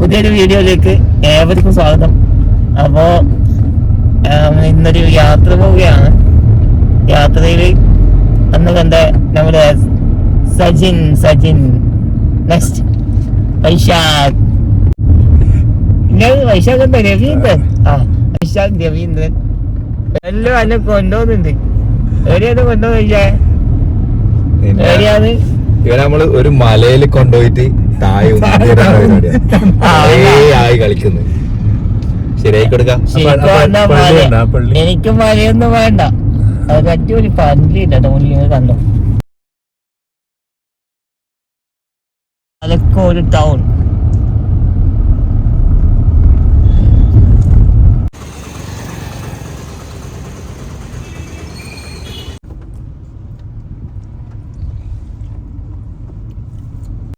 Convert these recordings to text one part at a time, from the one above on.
പുതിയൊരു വീഡിയോയിലേക്ക് ഏവർക്കും സ്വാഗതം. അപ്പോ ഇന്നൊരു യാത്ര പോവുകയാണ്. യാത്രയിൽ അന്ന് കണ്ട നമ്മുടെ സജിൻ സജിൻ നെക്സ്റ്റ് വൈശാഖ്. വൈശാഖ് എന്താ? രവീന്ദ്രൻ ആ വൈശാഖ് രവീന്ദ്രൻ എല്ലാം എന്നെ കൊണ്ടുപോകുന്നുണ്ട് എവിടെയാണ് കൊണ്ടുപോയി എവിടെയാണ്? ഇവനെ നമ്മൾ ഒരു മലയിൽ കൊണ്ടുപോയിട്ട് താഴെ ആയി കളിക്കുന്നു. ശരിയായി കൊടുക്കാം. എനിക്ക് മലയൊന്നും വേണ്ട. അത് അടിപൊളി പള്ളി കേട്ടോ മുന്നിൽ കണ്ടോ. ഒരു ടൗൺ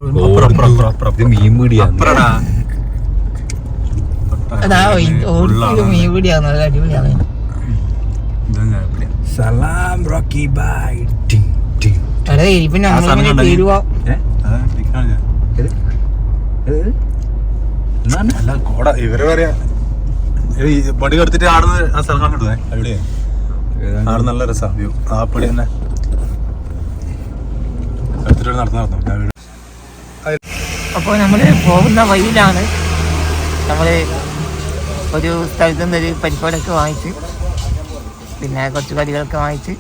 ഇത് മീൻ മീൻ അടിപൊളിയാണ് സലാം റോക്കി ബൈ. അതെ ഇപ്പൊ നമ്മളിങ്ങനെ തീരുവോ അല്ല കോട ഇവർ പറയാ ഈ പടി കടത്തിട്ട് ആടുന്ന ആ സ്ഥലം കണ്ടിട്ടേ എവിടെയാ ആട് നല്ല രസാ വ്യൂ. ആ പടി തന്നെ. എടുത്തിട്ട് നടന്നു നടന്നു. അപ്പോൾ നമ്മൾ പോകുന്ന വഴിയിലാണ് നമ്മൾ ഒരു സ്ഥലത്തു നിന്ന് ഒരു പരിപ്പാടൊക്കെ വാങ്ങിച്ച് പിന്നെ കുറച്ച് കടികളൊക്കെ വാങ്ങിച്ച്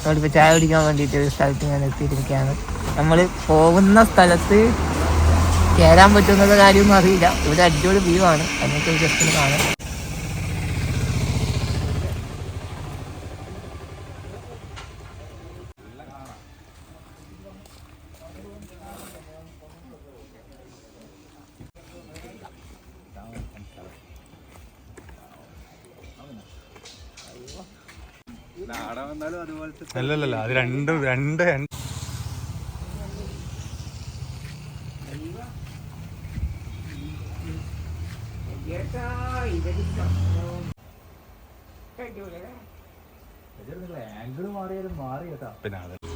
നമ്മളിപ്പോൾ ചായ കുടിക്കാൻ വേണ്ടിയിട്ട് ഒരു സ്ഥലത്ത് ഞാൻ എത്തിയിരിക്കുകയാണ് നമ്മൾ പോകുന്ന സ്ഥലത്ത് കയറാൻ പറ്റുന്നത് കാര്യമൊന്നും അറിയില്ല. ഇവിടെ അടിപൊളി വ്യൂ ആണ്. അതിനൊക്കെ ജസ്റ്റ് കാണാം. അല്ലല്ല അത് രണ്ട് രണ്ട് പിന്നെ അത്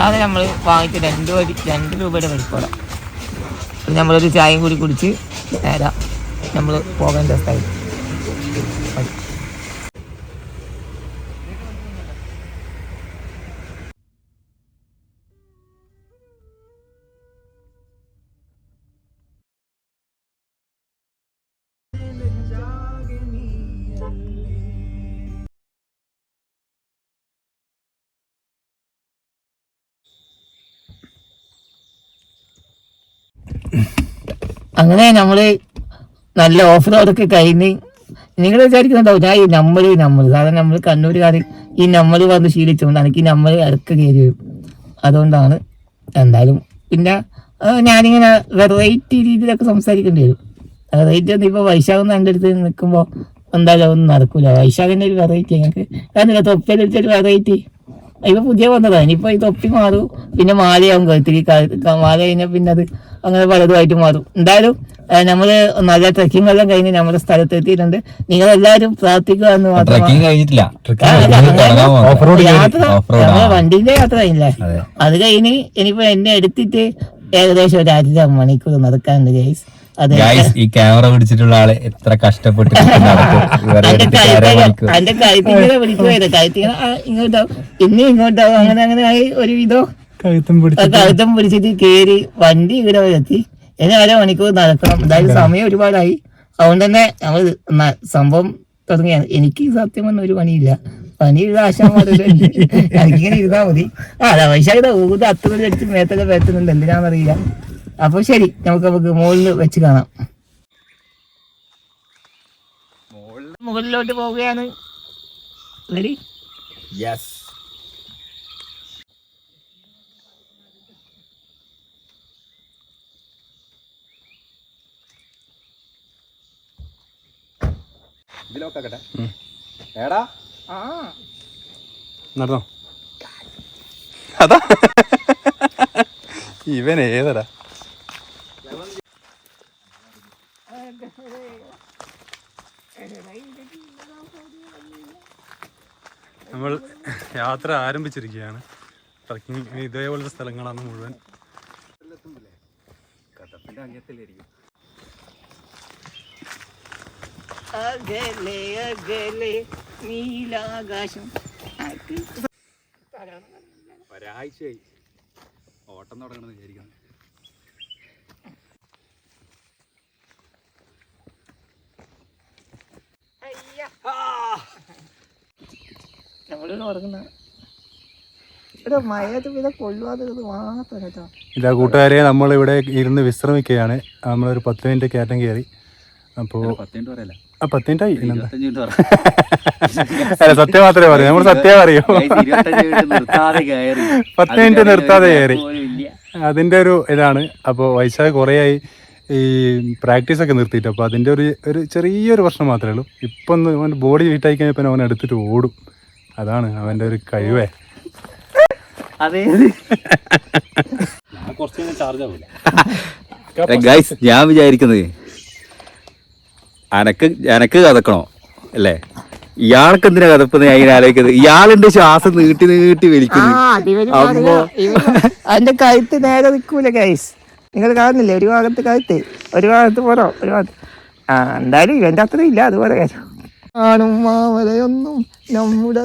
ഇതാണ് നമ്മൾ വാങ്ങിച്ച് രണ്ട് വരി രണ്ട് രൂപയുടെ പരിപ്പാട നമ്മളൊരു ചായയും കൂടി കുടിച്ച് നേരം. നമ്മൾ പോകേണ്ട സ്ഥലം അങ്ങനെ നമ്മൾ നല്ല ഓഫ് റോഡൊക്കെ കഴിഞ്ഞ് നിങ്ങൾ വിചാരിക്കുന്നുണ്ടാവും ഞാൻ ഈ നമ്മൾ നമ്മൾ സാധാരണ നമ്മൾ കണ്ണൂരുകാർ ഈ നമ്മൾ വന്ന് ശീലിച്ചുകൊണ്ട് എനിക്ക് നമ്മൾ ഇറക്ക് കയറി വരും. അതുകൊണ്ടാണ് എന്തായാലും പിന്നെ ഞാനിങ്ങനെ വെറൈറ്റി രീതിയിലൊക്കെ സംസാരിക്കേണ്ടി വരും. വെറൈറ്റി ഒന്നും ഇപ്പോൾ വൈശാഖ് എന്റെ അടുത്ത് നിൽക്കുമ്പോൾ എന്തായാലും ഒന്നും നടക്കില്ല വൈശാഖിന്റെ ഒരു വെറൈറ്റി ഞങ്ങൾക്ക് കാരണം തൊപ്പിയിലൊരു വെറൈറ്റി ഇപ്പൊ പുതിയ വന്നതാണ് ഇനിയിപ്പോ ഈ തൊപ്പി മാറും. പിന്നെ മാലയാവും കഴുത്തിൽ മാല കഴിഞ്ഞാൽ പിന്നെ അത് അങ്ങനെ പലതുമായിട്ട് മാറും. എന്തായാലും നമ്മൾ നല്ല ട്രക്കിംഗ് എല്ലാം കഴിഞ്ഞ് നമ്മുടെ സ്ഥലത്ത് എത്തിയിട്ടുണ്ട്. നിങ്ങൾ എല്ലാവരും പ്രാർത്ഥിക്കുക എന്ന് മാത്രം യാത്ര നമ്മളെ വണ്ടിന്റെ യാത്ര കഴിഞ്ഞില്ലേ? അത്. കഴിഞ്ഞ് ഇനിയിപ്പോ എന്നെ എടുത്തിട്ട് ഏകദേശം ഒരു അര മണിക്കൂർ നടക്കാനുണ്ട് ഗൈസ് അതെ. ഗൈസ് ഈ ക്യാമറ പിടിച്ചിട്ടുള്ള ആൾ എത്ര കഷ്ടപ്പെട്ട് കഴുത്തിങ്ങനെ കഴുത്തിങ്ങനെ ഇങ്ങോട്ടാവും പിന്നെ ഇങ്ങോട്ടാവും അങ്ങനെ അങ്ങനെ ആയി ഒരു വിധം. കഴുത്തും ആ കഴുത്തം പിടിച്ചിട്ട് കേറി വണ്ടി ഇവിടെ എത്തി ഇനി അര മണിക്കൂർ നടക്കണം. എന്തായാലും സമയം ഒരുപാടായി. അതുകൊണ്ട് തന്നെ നമ്മൾ ന- സംഭവം തുടങ്ങിയാണ്. എനിക്ക് സത്യം പറഞ്ഞ ഒരു പണിയില്ല. പനിയുള്ള ആശാമാരുടെ എനിക്കിങ്ങനെ ഇരുന്നാ മതി. ആ അതാ വൈശാഖ ഊത് അത്ര അടിച്ച് മേത്തൊക്കെ പറ്റുന്നുണ്ട് എന്തിനാണെന്നറിയില്ല അപ്പൊ ശരി നമുക്ക് നമുക്ക് മുകളിൽ വെച്ച് കാണാം. മുകളിലോട്ട് പോവുകയാണ്. Ready? യെസ് എടാ. ആ. നടന്നോ? അതാ. ഇവൻ ഏതടാ Ay, നമ്മൾ യാത്ര ആരംഭിച്ചിരിക്കുകയാണ്. ട്രക്കിംഗ് ഇതേപോലത്തെ സ്ഥലങ്ങളാണ് മുഴുവൻ. അകലെ അകലെ നീലാകാശം. ഒരാഴ്ചയായി. ഓട്ടം തുടങ്ങണമെന്ന് വിചാരിക്കുന്നു. നമ്മളിവിടെ ഉറങ്ങുന്ന ഇവിടെ ഇല്ല കൂട്ടുകാരെ നമ്മളിവിടെ ഇരുന്ന് വിശ്രമിക്കുകയാണ്. നമ്മളൊരു പത്ത് മിനിറ്റ് കയറ്റം കയറി. അപ്പോൾ പത്ത് മിനിറ്റ് പറയല്ല? ആ പത്ത് മിനിറ്റ് ആയി. അല്ല സത്യം മാത്രമേ പറയൂ. നമ്മൾ സത്യം പറയൂ. പത്ത് മിനിറ്റ് നിർത്താതെ കയറി. അതിന്റെ അതിന്റെ ഒരു ഇതാണ്. അപ്പോൾ വൈശാഖ് കുറേയായി ഈ പ്രാക്ടീസ് ഒക്കെ നിർത്തിയിട്ട്. അപ്പോൾ അതിന്റെ ഒരു ഒരു ചെറിയൊരു പ്രശ്നം മാത്രമേ ഉള്ളൂ. ഇപ്പം അവൻ അവന്റെ ബോഡി ഹീറ്റായി കഴിഞ്ഞപ്പോൾ അവൻ എടുത്തിട്ട് ഓടും. അതാണ് അവന്റെ ഒരു കഴിവേ. അതെ. കുറച്ച് ചാർജ് ആവില്ല ഗൈസ് ഞാൻ വിചാരിക്കുന്നത് അനക്ക് അനക്ക് കഥക്കണോ? അല്ലേ? ഇയാൾക്ക് എന്തിനാ കഥപ്പെന്ന്? ഞാൻ ഇങ്ങനെ ആലോചിക്കുന്നത്. ഇയാളുണ്ട് ശ്വാസം നീട്ടി നീട്ടി വലിക്കുന്നു. അമ്മോ. അതിന്റെ കഴുത്ത് നേരെ നിൽക്കൂല ഗൈസ് നിങ്ങൾ കാണുന്നില്ലേ? ഒരു ഭാഗത്ത് കഴുത്ത്. ഒരു ഭാഗത്ത് പോരോ ഒരു ഭാഗത്ത്. ആ എന്തായാലും ഇവന്റെ അത്ര ഇല്ല അതുപോലെ. കാര്യം ആണും മാമലയൊന്നും നമ്മുടെ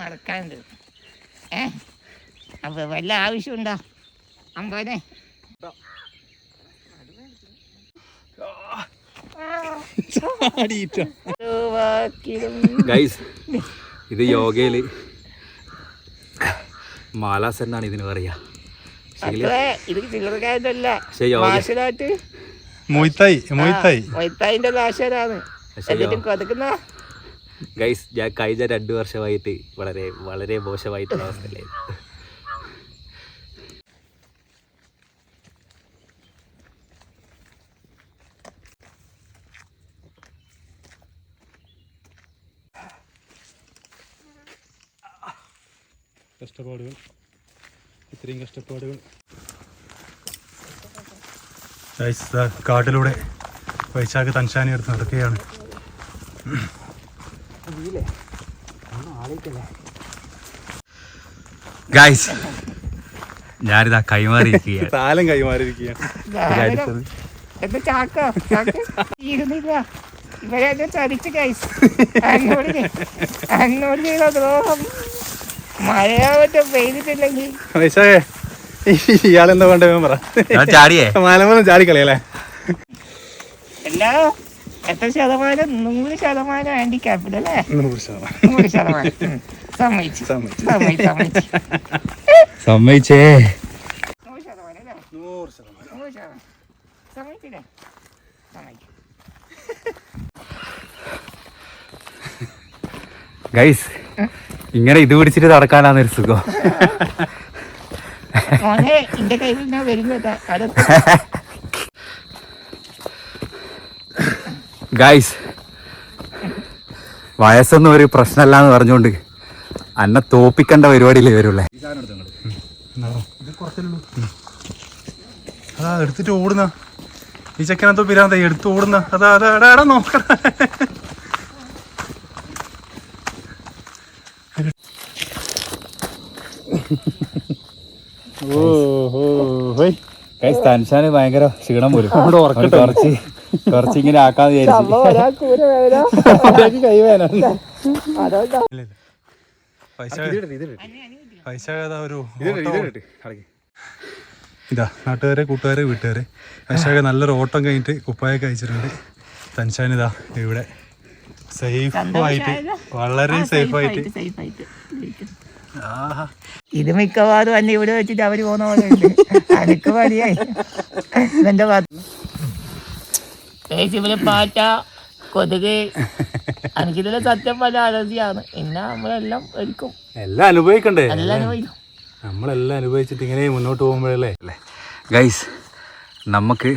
നടക്കാനുണ്ട്. ഏ അപ്പൊ വല്ല ആവശ്യമുണ്ടോ? അമ്പനെ ഗൈസ് ഇത് യോഗയിൽ മാലാസ് എന്നാണ് ഇതിന് പറയാ. മൊയ്ത്തായി മൊയ്ത്തായി എന്നിട്ടും കൊതക്കുന്ന? ഗൈസ് ഞാൻ കഴിഞ്ഞ രണ്ടു വർഷമായിട്ട് വളരെ വളരെ മോശമായിട്ടുള്ള അവസ്ഥയിലായിരുന്നു. കഷ്ടപ്പാടുകൾ. ഇത്രയും കഷ്ടപ്പാടുകൾ. കാട്ടിലൂടെ വൈശാഖ് തൻഷാനി എടുത്ത് നടക്കുകയാണ്. ഗൈസ് ഞാനിതാ കൈമാറിയിരിക്കുകയാണ്. താലം കൈമാറിയിരിക്കുകയാണ്. എന്താ ചാക്ക ചതിച്ച് കൈസ് അങ്ങോട്ട് അങ്ങോട്ട് ചെയ്ത ദ്രോഹം. മഴയാവട്ടെ പെയ്തിട്ടില്ലെങ്കിൽ. വൈശാഖേ ഇയാളെന്താ വേണ്ട പറ. ഞാൻ ചാടിയേ. മാലമ്പലം ചാടിക്കളയല്ലേ? എല്ലാ എത്ര ശതമാനം? നൂറ് ശതമാനം ഹാൻഡിക്യാപ്ഡ് അല്ലേ? നൂറ് ശതമാനം. നൂറ് ശതമാനം. സമ്മതിച്ചു. സമ്മതിച്ചു. സമ്മതിച്ചു സമ്മതിച്ചു. സമ്മതിച്ചേ. നൂറ് ശതമാനം അല്ലേ? നൂറ് ശതമാനം. നൂറ് ശതമാനം. സമ്മതിച്ചില്ലേ? സമ്മതിച്ചു. ഗൈസ് ഇങ്ങനെ ഇത് പിടിച്ചിട്ട് നടക്കാനാണ് ഒരു സുഖം. മോനെ എന്റെ കയ്യിൽ ഞാൻ വരുന്നതാ അടുത്ത് ഗൈസ് വയസ്സൊന്നും ഒരു പ്രശ്നമല്ല എന്ന് പറഞ്ഞുകൊണ്ട് അന്നെ തോപ്പിക്കേണ്ട പരിപാടിയില്ലേ വരുള്ളേ ഇത് കുറച്ചല്ലോ അതാ എടുത്തിട്ട് ഓടുന്ന. ഈ ചെക്കനത്തോ പിരാന്ത എടുത്ത് ഓടുന്ന. അതാ അതാ എടാ എടാ നോക്കണ ഗൈസ് തൻഷാന് ഭയങ്കര ക്ഷീണം പോലും. കുറച്ച് കുറച്ച് ഇങ്ങനെ ആക്കാന്ന് വിചാരിച്ചു അതുകൊണ്ടാ. പൈസ ഒരു ഇതാ നാട്ടുകാരെ കൂട്ടുകാരെ വീട്ടുകാരെ. പൈസക്ക് നല്ലൊരു ഓട്ടം കഴിഞ്ഞിട്ട് കുപ്പായൊക്കെ അയച്ചിട്ടുണ്ട് തൻഷാൻ ഇതാ ഇവിടെ സേഫ് ആയിട്ട് വളരെ സേഫ് ആയിട്ട്. safe ആയിട്ട് ആഹാ. ഇത് മിക്കവാറും അന്നെ ഇവിടെ വെച്ചിട്ട് അവർ പോകുന്ന പോലെ എനിക്ക് അനക്ക് മതിയായി. ഇതെന്റെ പാറ്റ കൊതുക്. എനിക്കിതിലെ സത്യം പല അലർജിയാണ് പിന്നെ നമ്മളെല്ലാം എടുക്കും എല്ലാം അനുഭവിക്കണ്ടേ? എല്ലാം അനുഭവിക്കും. നമ്മളെല്ലാം അനുഭവിച്ചിട്ട് ഇങ്ങനെ മുന്നോട്ട് പോകുമ്പോഴല്ലേ? അല്ലേ? ഗൈസ് നമുക്ക്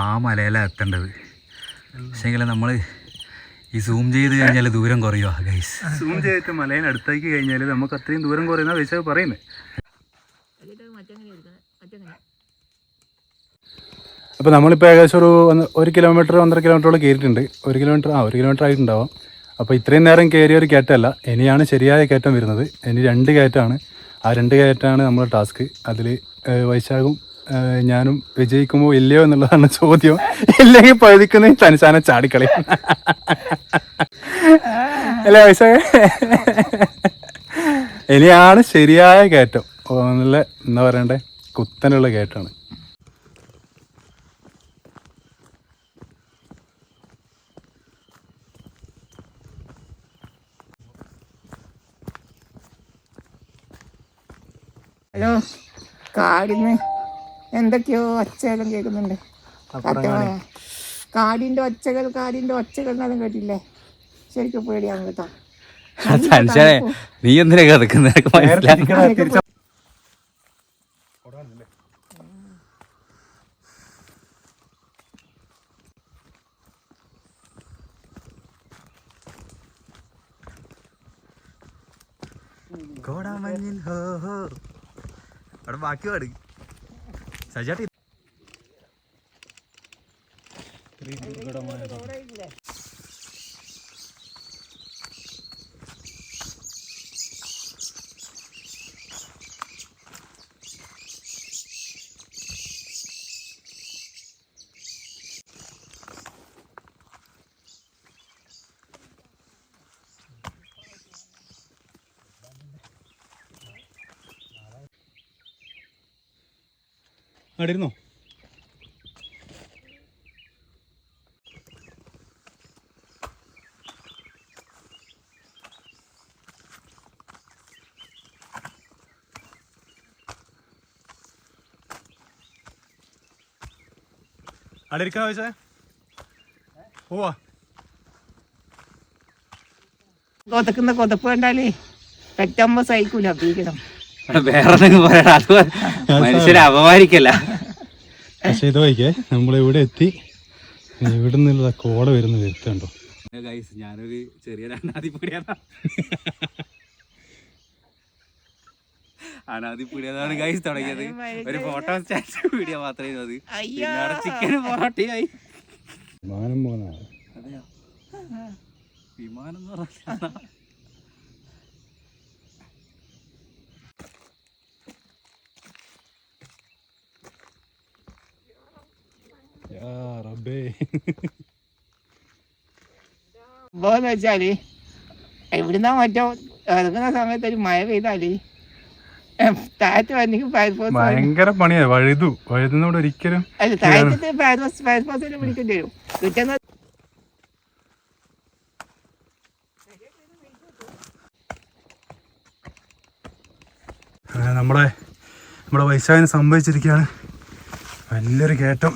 ആ മലയിലാണ് എത്തേണ്ടത്. പക്ഷേങ്കിൽ നമ്മൾ ഈ സൂം ചെയ്ത് കഴിഞ്ഞാൽ ദൂരം കുറയുക ഗൈസ് സൂം ചെയ്തിട്ട് മലയിൽ അടുത്തേക്ക് കഴിഞ്ഞാൽ നമുക്ക് അത്രയും ദൂരം കുറയുന്ന വെച്ചാൽ പറയുന്നത് അപ്പോൾ നമ്മളിപ്പോൾ ഏകദേശം ഒരു ഒരു കിലോമീറ്റർ ഒന്നര കിലോമീറ്ററോളം കയറിയിട്ടുണ്ട്. ഒരു കിലോമീറ്റർ ആ ഒരു കിലോമീറ്റർ ആയിട്ടുണ്ടാവാം. അപ്പോൾ ഇത്രയും നേരം കയറിയ ഒരു കയറ്റമല്ല. ഇനിയാണ് ശരിയായ കയറ്റം വരുന്നത്. ഇനി രണ്ട് കയറ്റമാണ്. ആ രണ്ട് കയറ്റമാണ് നമ്മുടെ ടാസ്ക്. അതിൽ വൈശാഖും ഞാനും വിജയിക്കുമോ ഇല്ലയോ എന്നുള്ളതാണ് ചോദ്യം. ഇല്ലെങ്കിൽ പഴുതിക്കുന്ന തനിച്ചാനെ ചാടിക്കളി അല്ലേ വൈശാഖ? ഇനിയാണ് ശരിയായ കയറ്റം. നല്ല എന്താ പറയണ്ടേ? കുത്തനുള്ള കയറ്റമാണ്. ഹലോ കാടിന്ന് എന്തൊക്കെയോ ഒച്ചകളും കേൾക്കുന്നുണ്ട്. കാടിന്റെ ഒച്ചകൾ കാടിന്റെ ഒച്ചകൾ എന്നാലും കേട്ടില്ലേ ശരിക്കും പേടിയാണ് കേട്ടോ. നീ എന്തിനാ കോടാമഞ്ഞിൻ ഹോ ഹോ. അവിടെ ബാക്കി പാട്. സജാട്ടി അവിടെ ഇരിക്കണ ചോദിച്ചേ പോവാ. കൊതക്കുന്ന കൊതപ്പ് കണ്ടാലേ പെറ്റമ്മ സഹിക്കൂല ഭീകരം വേറെ എന്തെങ്കിലും പറയണം അത് മനുഷ്യരെ അപമാനിക്കല്ല. പക്ഷെ ഇത് വൈകേ നമ്മളിവിടെ എത്തി. ഇവിടെ നിന്നുള്ള കോട വരുന്ന വരുത്തുണ്ടോ ഗൈസ് ഞാനൊരു ചെറിയ അനാദിപ്പുടിയാണ് അനാദിപ്പുടിയതാണ് ഗൈസ് തുടങ്ങിയത്. ഒരു ഫോട്ടോ സ്റ്റാറ്റസ് വീഡിയോ മാത്രമേ അത്. ചിക്കൻ പൊറോട്ടയായി. വിമാനം പോകുന്ന അതെയോ? വിമാനം എന്ന് പറഞ്ഞാ റബ്ബേ സംഭവം വെച്ചാൽ എവിടുന്നാ മറ്റോ ഇറങ്ങുന്ന സമയത്ത് ഒരു മഴ പെയ്താൽ താഴത്ത് വന്നെങ്കിൽ ഫയർഫോഴ്സ് ഭയങ്കര പണിയാ. വഴുതു. വഴുതുന്നോട് ഒരിക്കലും അല്ല താഴത്തെ ഫയർഫോഴ്സ് ഫയർഫോഴ്സിനെ വിളിക്കേണ്ടി വരും. കിട്ടുന്ന നമ്മളെ നമ്മുടെ വയസ്സായ സംഭവിച്ചിരിക്കുകയാണ്. വലിയൊരു കയറ്റം.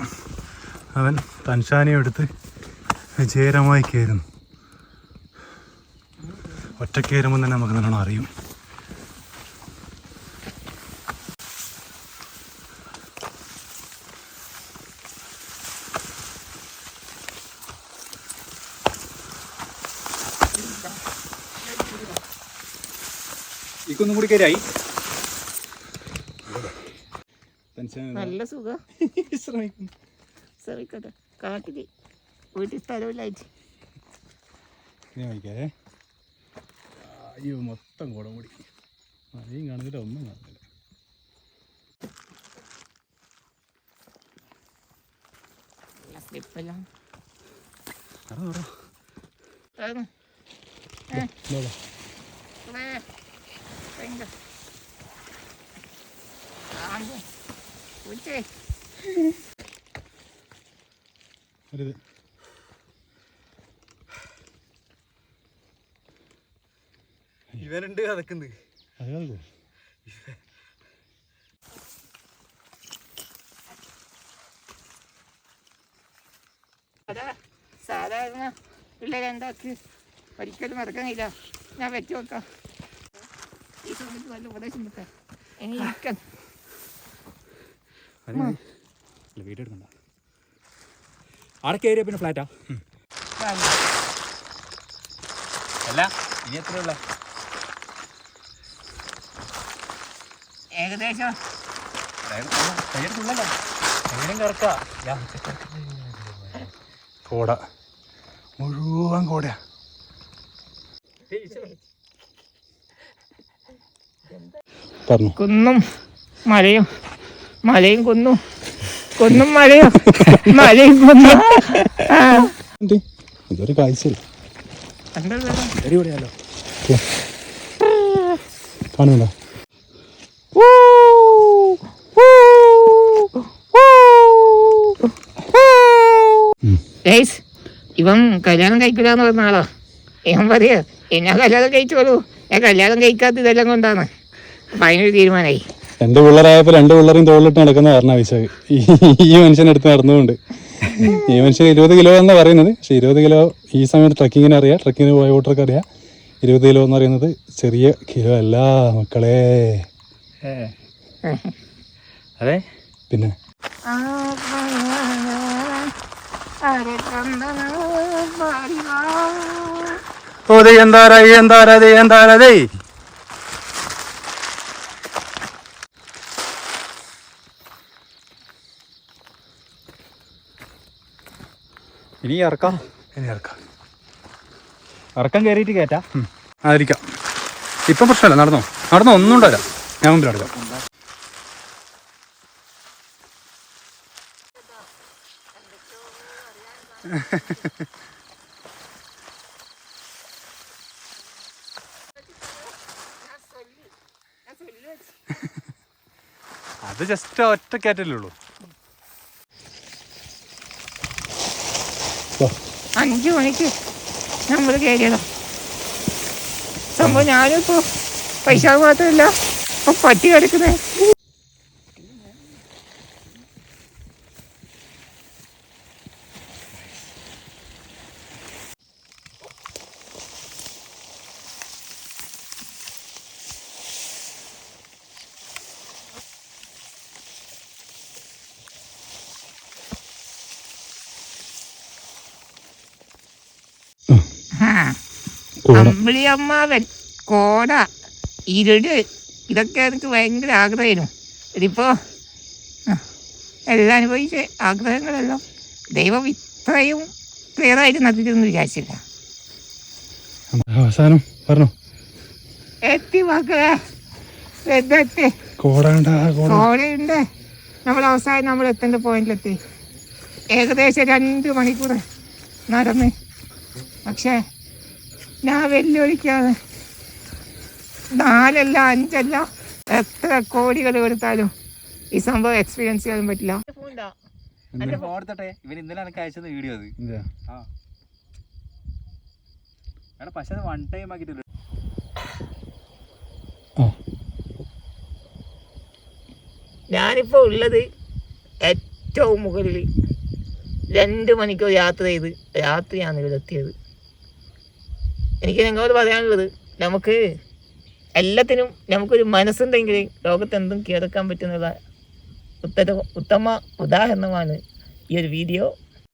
അവൻ തൻഷാനിയും എടുത്ത് വിജയകരമായി കയറുന്നു. ഒറ്റ കയറുമ്പോൾ തന്നെ നമുക്ക് നല്ലോണം അറിയും. ഇക്കൊന്നും കൂടി കയറായി നല്ല സുഖം. ശ്രമിക്കുന്നു. ശ്രമിക്കട്ടെ കാട്ടിൽ വീട്ടിൽ സ്ഥലമില്ലായിട്ട് ഇനി വായിക്കേ അയ്യോ മൊത്തം കുടം കൂടി. മഴയും കാണുന്നില്ല ഒന്നും കാണുന്നില്ല. സ്ലിപ്പെല്ലാം നടന്നു ഒരു ഇവനുണ്ട് കഥക്കുന്നത് അത് Ada. സാധാരണ ഉണ്ടാക്കി ഒരിക്കലും നടക്കാനില്ല ഞാൻ വെച്ച് നോക്കാം. ഈ സമയത്ത് നല്ല ഉപദേശം കിട്ടാം ഇനി ഇരിക്കാം വീഡിയോ ആടെ കയറിയ പിന്നെ ഫ്ലാറ്റാ അല്ല ഇനി എത്രയുള്ള ഏകദേശം. എങ്ങനെയും കോട. മുഴുവൻ കോടയാ കുന്നും മലയും മലയും കുന്നും. കുന്നും മഴയോ? മഴയും കുന്നും? ഇതൊരു കാഴ്ചയില്ല? അടിപൊളിയാലോ കാണുന്നുണ്ടോ ഇവൻ കല്യാണം കഴിക്കില്ല എന്ന് പറഞ്ഞ ആളോ. ഇവൻ പറയാ എന്നാ കല്യാണം കഴിച്ചോളൂ. ഞാൻ കല്യാണം കഴിക്കാത്ത ഇതെല്ലാം കൊണ്ടാണ്. ഫൈനൽ അതിനൊരു തീരുമാനമായി രണ്ട് പിള്ളേരായപ്പോ രണ്ട് പിള്ളേരും തോളിലിട്ട് നടക്കുന്ന കാരണം വിശാഖ്. ഈ മനുഷ്യൻ മനുഷ്യനെടുത്ത് നടന്നുകൊണ്ട് ഈ മനുഷ്യൻ ഇരുപത് കിലോ എന്ന് പറയുന്നത്. പക്ഷെ ഇരുപത് കിലോ ഈ സമയത്ത് ട്രക്കിങ്ങിന് അറിയാം. ട്രക്കിങ്ങിന് പോയ കൂട്ടർക്ക് അറിയാം. ഇരുപത് കിലോ എന്ന് പറയുന്നത് ചെറിയ കിലോ അല്ല മക്കളെ. അതെ? പിന്നെ? ഓ ദേ എന്താരാ ഈ എന്താരാ ദേ എന്താരാ ദേ ഇനി ഇറക്കാം. ഇനി ഇറക്കാം. ഇറക്കം കയറിയിട്ട് കയറ്റാ ആയിരിക്കാം. ഇപ്പം പ്രശ്നമല്ല. നടന്നോ? നടന്നോ? ഒന്നും ഉണ്ടാവില്ല ഞാൻ മുമ്പിൽ നടക്കാം. അത് ജസ്റ്റ് ഒറ്റ കയറ്റല്ലേ ഉള്ളൂ. അഞ്ചു മണിക്ക് നമ്മൾ കയറിയതാ സംഭവം ഞാനിപ്പോ പൈസ മാത്രമല്ല പറ്റി പട്ടി അമ്പിളി അമ്മാവൻ കോട ഇരുട് ഇതൊക്കെ എനിക്ക് ഭയങ്കര ആഗ്രഹമായിരുന്നു. ഇതിപ്പോ എല്ലാം അനുഭവിച്ച് ആഗ്രഹങ്ങളെല്ലാം ദൈവം ഇത്രയും ക്ലിയർ ആയിട്ട് നടത്തിയിട്ടൊന്നും വിചാരിച്ചില്ല. അവസാനം പറഞ്ഞു. എത്തി മക്കളെ. എത്തി കോടയുണ്ട്. നമ്മൾ അവസാനം നമ്മൾ എത്തേണ്ട പോയിന്റിലെത്തി. ഏകദേശം രണ്ട് മണിക്കൂർ നടന്ന്. പക്ഷേ ഞാൻ വെല്ലുവിളിക്കാതെ. നാലല്ല അഞ്ചല്ല എത്ര കോടികൾ കൊടുത്താലും ഈ സംഭവം എക്സ്പീരിയൻസ് ചെയ്യാൻ പറ്റില്ല. ഞാനിപ്പോ ഇവൻ ഇന്നലെ എനിക്ക് അയച്ചത് വീഡിയോ അത്. എടാ പക്ഷെ അത് വൺ ടൈം ഞാനിപ്പോൾ ഉള്ളത് ഏറ്റവും മുകളിൽ രണ്ട് മണിക്കൂർ യാത്ര ചെയ്ത് രാത്രിയാണ് ഇവിടെ എത്തിയത് എനിക്ക് നിങ്ങളോട് പറയാനുള്ളത് നമുക്ക് എല്ലാത്തിനും നമുക്കൊരു മനസ്സുണ്ടെങ്കിൽ ലോകത്ത് എന്തും കീഴടക്കാൻ പറ്റുന്നുള്ള ഉത്തര ഉത്തമ ഉദാഹരണമാണ് ഈ ഒരു വീഡിയോ